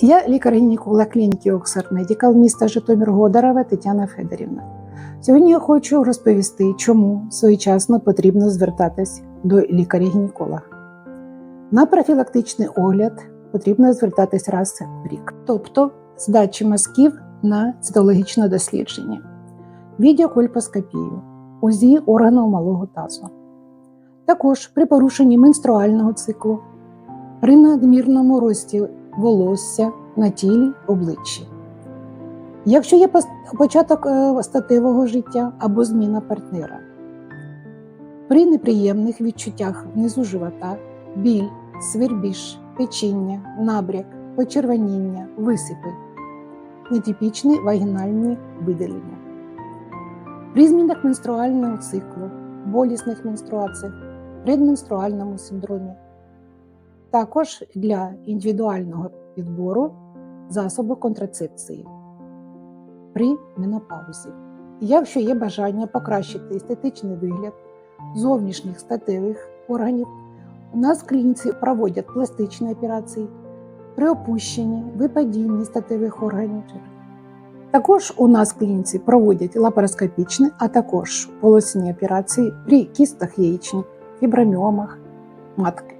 Я лікар-гінеколог клініки Оксар Медікал міста Житомир Годарова Тетяна Федорівна. Сьогодні я хочу розповісти, чому своєчасно потрібно звертатись до лікаря-гінеколога. На профілактичний огляд потрібно звертатись раз в рік, тобто здачі мазків на цитологічне дослідження, відеокольпоскопію, УЗІ органу малого тазу. Також при порушенні менструального циклу, при надмірному рості волосся на тілі обличчі. Якщо є початок е, статевого життя або зміна партнера, при неприємних відчуттях внизу живота, біль, свербіж, печіння, набряк, почервоніння, висипи, нетипічні вагінальні видалення. При змінах менструального циклу, болісних менструаціях, предменструальному синдромі, також для індивідуального підбору засобу контрацепції при менопаузі. Якщо є бажання покращити естетичний вигляд зовнішніх статевих органів, у нас в клініці проводять пластичні операції при опущенні, випадінні статевих органів. Також у нас в клініці проводять лапароскопічні, а також полосні операції при кістах яєчні, фіброміомах матки.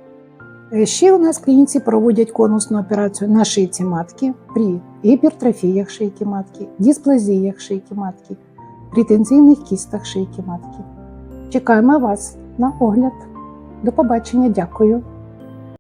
Е, Ще у нас клініці проводять конусну операцію на шийці матки при гіпертрофіях шийки матки, дисплазіях шийки матки, претензійних кістах шийки матки. Чекаємо вас на огляд. До побачення, дякую.